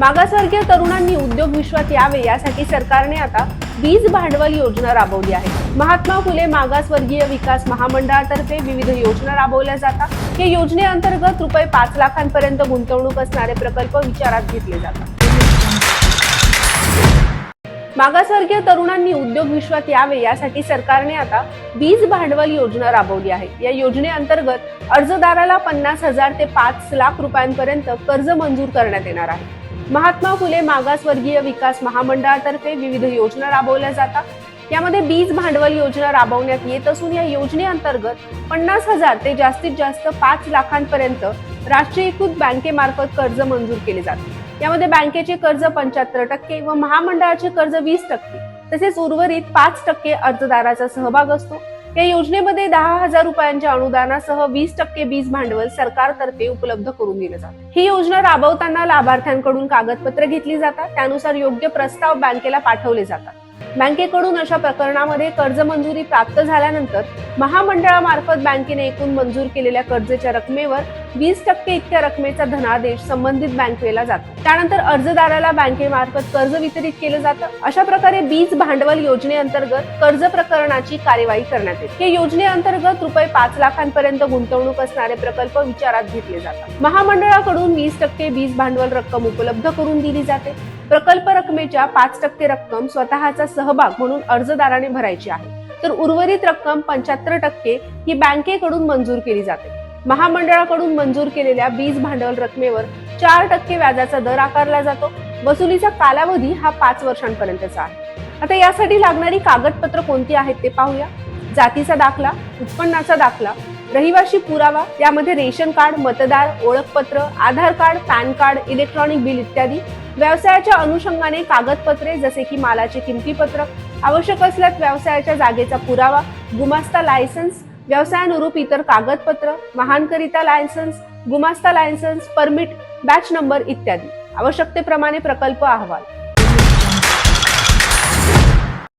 मागासवर्गीय तरुणांनी उद्योग विश्वात यावे यासाठी सरकारने आता वीज भांडवल योजना राबवली आहे. महात्मा फुले मागासवर्गीय विकास महामंडळातर्फे विविध योजना राबवल्या जातात. या योजनेअंतर्गत रुपये पाच लाखांपर्यंत गुंतवणूक असणारे प्रकल्प विचारात घेतले जातात. मागासवर्गीय तरुणांनी उद्योग विश्वात यावे यासाठी सरकारने आता वीज भांडवल योजना राबवली आहे. या योजनेअंतर्गत अर्जदाराला पन्नास हजार ते पाच लाख रुपयांपर्यंत कर्ज मंजूर करण्यात येणार आहे. महात्मा फुले मागासवर्गीय विकास महामंडळातर्फे विविध योजना राबवल्या जातात. यामध्ये बीज भांडवल योजना राबवण्यात येत असून या योजनेअंतर्गत पन्नास हजार ते जास्तीत जास्त पाच लाखांपर्यंत राष्ट्रीयीकृत बँकेमार्फत कर्ज मंजूर केले जाते. यामध्ये बँकेचे कर्ज पंच्याहत्तर टक्के व महामंडळाचे कर्ज वीस टक्के. तसेच उर्वरित पाच टक्के अर्जदाराचा सहभाग असतो. या योजनेमध्ये दहा हजार रुपयांच्या अनुदानासह वीस टक्के बीज भांडवल सरकारतर्फे उपलब्ध करून दिलं जातं. ही योजना राबवताना लाभार्थ्यांकडून कागदपत्र घेतली जातात. त्यानुसार योग्य प्रस्ताव बँकेला पाठवले जातात. बँकेकडून अशा प्रकरणामध्ये कर्ज मंजुरी प्राप्त झाल्यानंतर महामंडळामार्फत बँकेने एकूण मंजूर केलेल्या कर्जाच्या रकमेवर वीस टक्के इतक्या रकमेचा धनादेश संबंधित बँकेला जातो. त्यानंतर अर्जदाराला बँकेमार्फत कर्ज वितरित केलं जातं. अशा प्रकारे बीज भांडवल योजनेअंतर्गत कर्ज प्रकरणाची कार्यवाही करण्यात येते. या योजनेअंतर्गत रुपये पाच लाखांपर्यंत गुंतवणूक असणारे प्रकल्प विचारात घेतले जातात. महामंडळाकडून वीस टक्के बीज भांडवल रक्कम उपलब्ध करून दिली जाते. प्रकल्प रकमेच्या पाच टक्के रक्कम स्वतःचा सह सहभाग म्हणून अर्जदाराने भरायची आहे. तर उर्वरित रक्कम पंच्याहत्तर टक्के ही बँकेकडून मंजूर केली जाते. महामंडळाकडून मंजूर केलेल्या बीज भांडवल रकमेवर चार टक्के व्याजाचा दर आकारला जातो. वसुलीचा कालावधी हा पाच वर्षांपर्यंतचा आहे. आता यासाठी लागणारी कागदपत्र कोणती आहेत ते पाहूया. जातीचा दाखला उत्पन्नाचा दाखला रहिवाशी पुरावा यामध्ये रेशन कार्ड मतदार ओळखपत्र Aadhaar card PAN card electronic bill इत्यादी. व्यवसायाच्या अनुषंगाने कागदपत्रे जसे की मालाचे किमतीपत्रक आवश्यक असल्यास व्यवसायाच्या जागेचा पुरावा गुमास्ता लायसन्स व्यवसायानुरूप इतर कागदपत्र वाहनकरिता लायसन्स गुमास्ता लायसन्स परमिट बॅच नंबर इत्यादी. आवश्यकतेप्रमाणे प्रकल्प अहवाल.